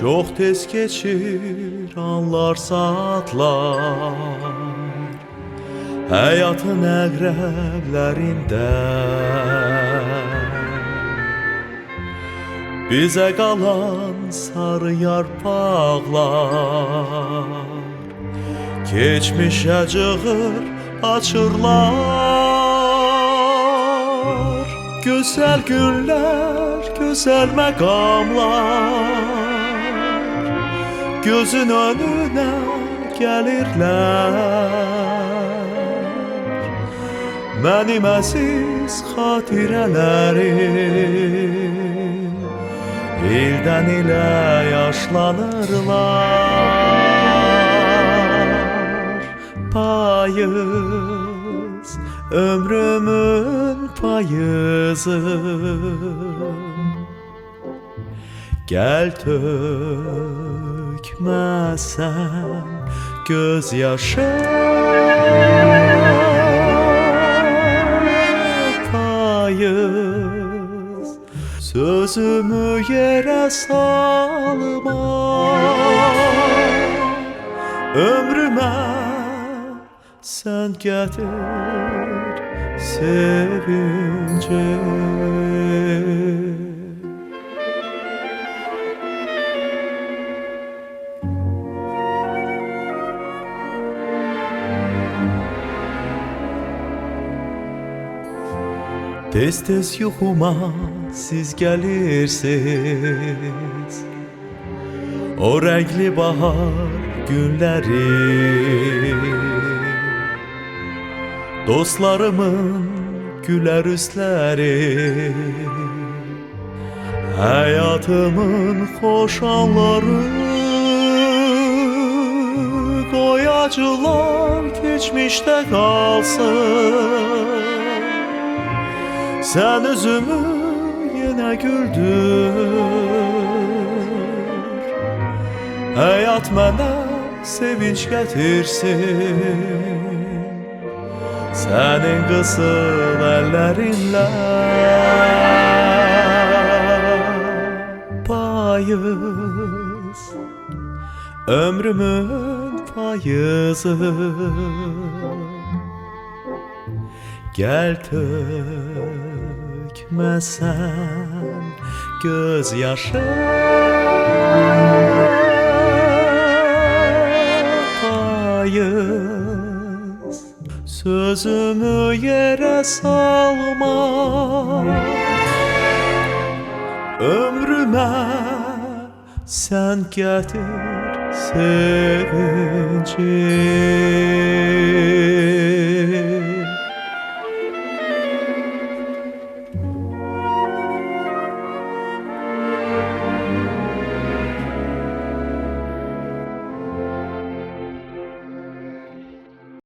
Çok tez geçir anlar saatler Hayatın əqrəblərində. Bizə qalan sarı yarpaqlar. Keçmişə cığır açırlar. Gözəl günlər, gözəl məqamlar Gözün önünə gəlirlər Mənim əziz xatirələrim İldən ilə yaşlanırlar. Payız, ömrümün payızı. Gel tökmezsen gözyaşı payız Sözümü yere salma. Ömrüme sen getir sevinci Tez tez yuxuma siz gəlirsiniz O rəngli bahar günləri Dostlarımın gülər üzləri Həyatımın xoş anları Qoy acılar keçmişdə qalsın sen üzümü yine güldür Hayat mənə sevinç getirsin. Senin kısıl ellerinle Payız. Ömrümün payızı. Gel tökmesen gözyaşı payız. Sözümü yere salma. Ömrüme sen getir sevinci